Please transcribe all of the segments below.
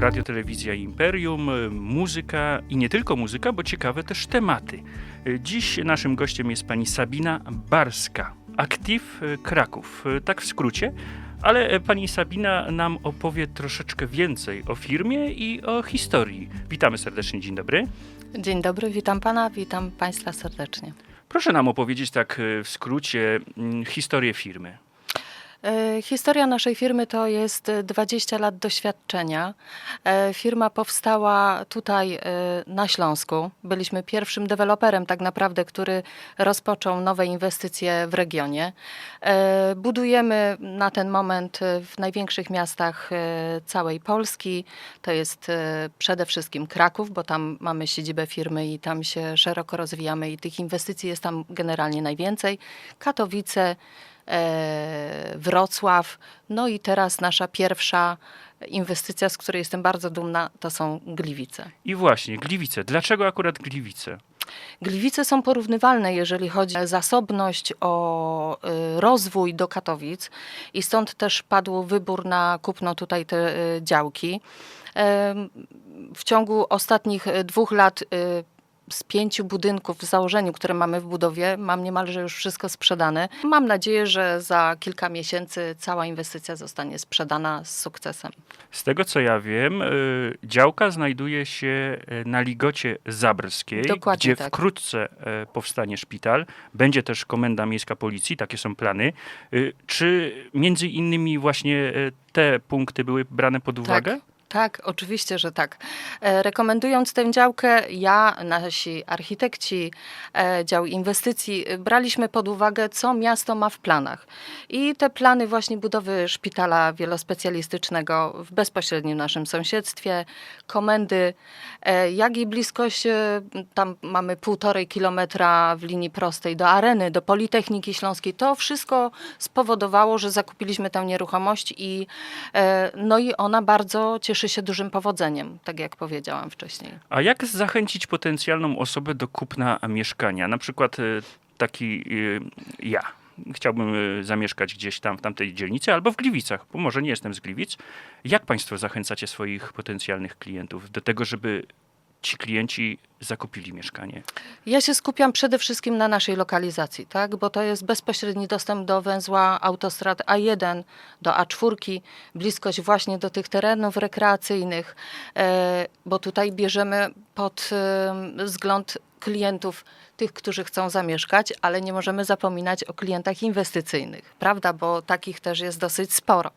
Radio Telewizja Imperium, y, muzyka i nie tylko muzyka, bo ciekawe też tematy. Y, Dziś naszym gościem jest pani Sabina Barska, Aktiv y, Kraków, tak w skrócie. Ale pani Sabina nam opowie troszeczkę więcej o firmie i o historii. Witamy serdecznie, dzień dobry. Dzień dobry, witam pana, witam państwa serdecznie. Proszę nam opowiedzieć tak w skrócie mm, historię firmy. E, Historia naszej firmy to jest e, 20 lat doświadczenia. E, Firma powstała tutaj e, na Śląsku. Byliśmy pierwszym deweloperem tak naprawdę, który rozpoczął nowe inwestycje w regionie. E, Budujemy na ten moment e, w największych miastach e, całej Polski. To jest e, przede wszystkim Kraków, bo tam mamy siedzibę firmy i tam się szeroko rozwijamy i tych inwestycji jest tam generalnie najwięcej. Katowice, e, Wrocław. No i teraz nasza pierwsza inwestycja, z której jestem bardzo dumna, to są Gliwice. I właśnie, Gliwice. Dlaczego akurat Gliwice? Gliwice są porównywalne, jeżeli chodzi o zasobność, o y, rozwój do Katowic i stąd też padł wybór na kupno tutaj te y, działki. W ciągu ostatnich dwóch lat z pięciu budynków w założeniu, które mamy w budowie, mam niemalże już wszystko sprzedane. Mam nadzieję, że za kilka miesięcy cała inwestycja zostanie sprzedana z sukcesem. Z tego co ja wiem, y, działka znajduje się y, na Ligocie Zabrskiej, Dokładnie gdzie tak. wkrótce y, powstanie szpital. Będzie też komenda miejska policji, takie są plany. Czy między innymi właśnie te punkty były brane pod uwagę? Tak, tak, oczywiście, że tak. E, Rekomendując tę działkę, ja, nasi architekci, e, dział inwestycji, e, braliśmy pod uwagę, co miasto ma w planach. I te plany właśnie budowy szpitala wielospecjalistycznego w bezpośrednim naszym sąsiedztwie, komendy, jak i bliskość, tam mamy półtorej kilometra w linii prostej do areny, do Politechniki Śląskiej. To wszystko spowodowało, że zakupiliśmy tę nieruchomość i No i ona bardzo cieszy się dużym powodzeniem, tak jak powiedziałam wcześniej. A jak zachęcić potencjalną osobę do kupna mieszkania? Na przykład y, taki y, ja. Chciałbym y, zamieszkać gdzieś tam w tamtej dzielnicy albo w Gliwicach, bo może nie jestem z Gliwic. Jak Państwo zachęcacie swoich potencjalnych klientów do tego, żeby ci klienci zakupili mieszkanie? Ja się skupiam przede wszystkim na naszej lokalizacji, tak? bo to jest bezpośredni dostęp do węzła autostrad A1, do A4, bliskość właśnie do tych terenów rekreacyjnych, e, bo tutaj bierzemy pod wzgląd klientów, tych, którzy chcą zamieszkać, ale nie możemy zapominać o klientach inwestycyjnych, prawda? Bo takich też jest dosyć sporo.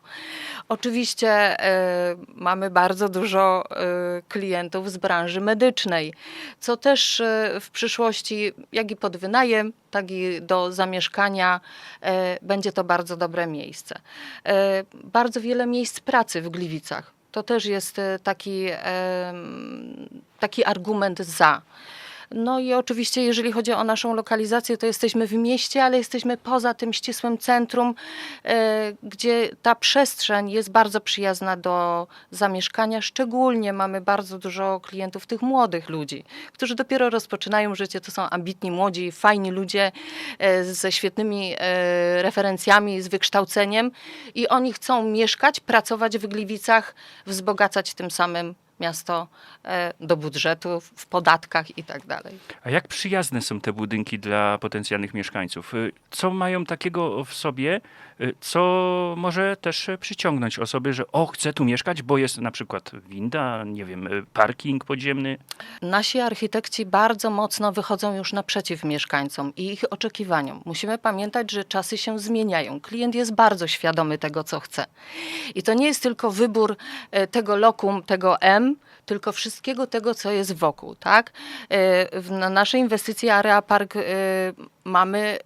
Oczywiście e, mamy bardzo dużo e, klientów z branży medycznej, co też e, w przyszłości, jak i pod wynajem, tak i do zamieszkania, e, będzie to bardzo dobre miejsce. E, bardzo wiele miejsc pracy w Gliwicach. To też jest taki, taki argument za. No i oczywiście, jeżeli chodzi o naszą lokalizację, to jesteśmy w mieście, ale jesteśmy poza tym ścisłym centrum, e, gdzie ta przestrzeń jest bardzo przyjazna do zamieszkania. Szczególnie mamy bardzo dużo klientów, tych młodych ludzi, którzy dopiero rozpoczynają życie. To są ambitni, młodzi, fajni ludzie e, ze świetnymi e, referencjami, z wykształceniem i oni chcą mieszkać, pracować w Gliwicach, wzbogacać tym samym miasto e, do budżetu, w podatkach i tak dalej. A jak przyjazne są te budynki dla potencjalnych mieszkańców? Y, Co mają takiego w sobie, y, co może też przyciągnąć osoby, że o, chcę tu mieszkać, bo jest na przykład winda, nie wiem, y, parking podziemny? Nasi architekci bardzo mocno wychodzą już naprzeciw mieszkańcom i ich oczekiwaniom. Musimy pamiętać, że czasy się zmieniają. Klient jest bardzo świadomy tego, co chce. I to nie jest tylko wybór e, tego lokum, tego M, tylko wszystkiego tego, co jest wokół. Tak? E, Na naszej inwestycji Area Park e, mamy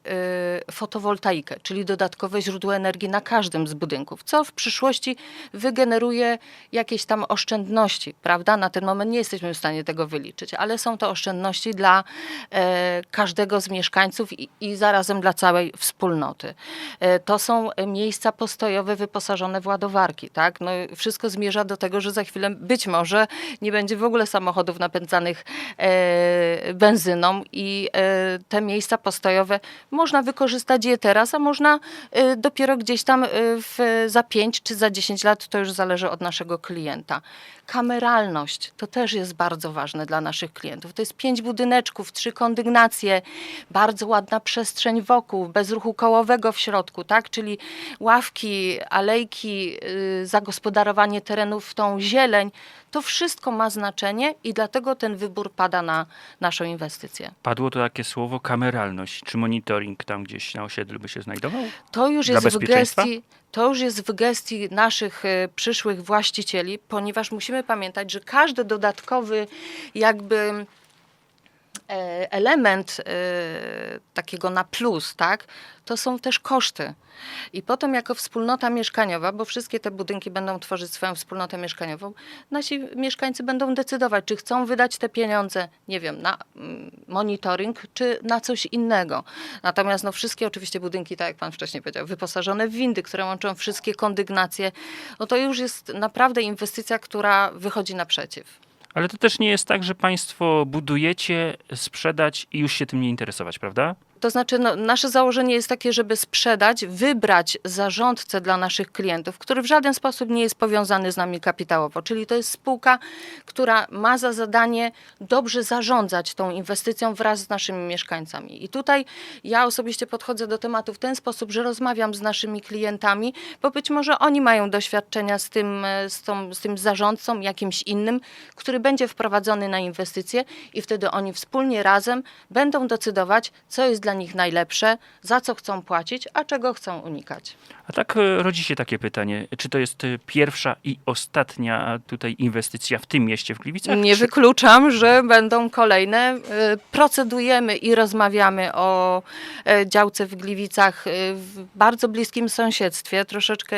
e, fotowoltaikę, czyli dodatkowe źródło energii na każdym z budynków, co w przyszłości wygeneruje jakieś tam oszczędności, prawda? Na ten moment nie jesteśmy w stanie tego wyliczyć, ale są to oszczędności dla e, każdego z mieszkańców i, i zarazem dla całej wspólnoty. E, to są miejsca postojowe wyposażone w ładowarki, tak? No, wszystko zmierza do tego, że za chwilę być może nie będzie w ogóle samochodów napędzanych e, benzyną i te miejsca postojowe można wykorzystać je teraz, a można y, dopiero gdzieś tam y, w, za 5 czy za 10 lat, to już zależy od naszego klienta. Kameralność to też jest bardzo ważne dla naszych klientów. To jest pięć budyneczków, trzy kondygnacje, bardzo ładna przestrzeń wokół, bez ruchu kołowego w środku, tak? czyli ławki, alejki, y, zagospodarowanie terenów w tą zieleń. To wszystko ma znaczenie i dlatego ten wybór pada na naszą inwestycję. Padło to takie słowo kameralność. Czy monitoring tam gdzieś na osiedlu by się znajdował? To już jest w gestii. To już jest w gestii naszych e, przyszłych właścicieli, ponieważ musimy pamiętać, że każdy dodatkowy jakby element e, takiego na plus, tak, to są też koszty. I potem jako wspólnota mieszkaniowa, bo wszystkie te budynki będą tworzyć swoją wspólnotę mieszkaniową, nasi mieszkańcy będą decydować, czy chcą wydać te pieniądze, nie wiem, na mm, monitoring, czy na coś innego. Natomiast no, wszystkie oczywiście budynki, tak jak pan wcześniej powiedział, wyposażone w windy, które łączą wszystkie kondygnacje, no to już jest naprawdę inwestycja, która wychodzi naprzeciw. Ale to też nie jest tak, że państwo budujecie, sprzedać i już się tym nie interesować, prawda? To znaczy, no, nasze założenie jest takie, żeby sprzedać, wybrać zarządcę dla naszych klientów, który w żaden sposób nie jest powiązany z nami kapitałowo. Czyli to jest spółka, która ma za zadanie dobrze zarządzać tą inwestycją wraz z naszymi mieszkańcami. I tutaj ja osobiście podchodzę do tematu w ten sposób, że rozmawiam z naszymi klientami, bo być może oni mają doświadczenia z tym, e, z, tą, z tym zarządcą jakimś innym, który będzie wprowadzony na inwestycje i wtedy oni wspólnie razem będą decydować, co jest dla nich najlepsze, za co chcą płacić, a czego chcą unikać. A tak e, rodzi się takie pytanie, czy to jest e, pierwsza i ostatnia tutaj inwestycja w tym mieście w Gliwicach? Nie czy... wykluczam, że będą kolejne. Y, Procedujemy i rozmawiamy o e, działce w Gliwicach w bardzo bliskim sąsiedztwie, troszeczkę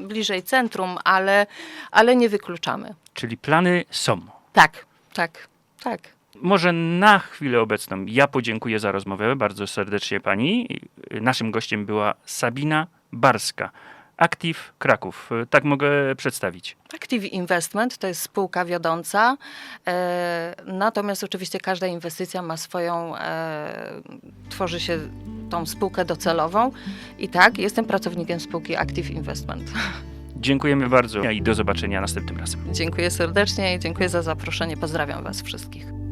bliżej centrum, ale, ale nie wykluczamy. Czyli plany są. Tak, tak, tak. Może na chwilę obecną ja podziękuję za rozmowę bardzo serdecznie pani. Naszym gościem była Sabina Barska, Active Kraków. Tak mogę przedstawić. Active Investment to jest spółka wiodąca, e, natomiast oczywiście każda inwestycja ma swoją, e, tworzy się tą spółkę docelową i tak, jestem pracownikiem spółki Active Investment. Dziękujemy bardzo i do zobaczenia następnym razem. Dziękuję serdecznie i dziękuję za zaproszenie. Pozdrawiam Was wszystkich.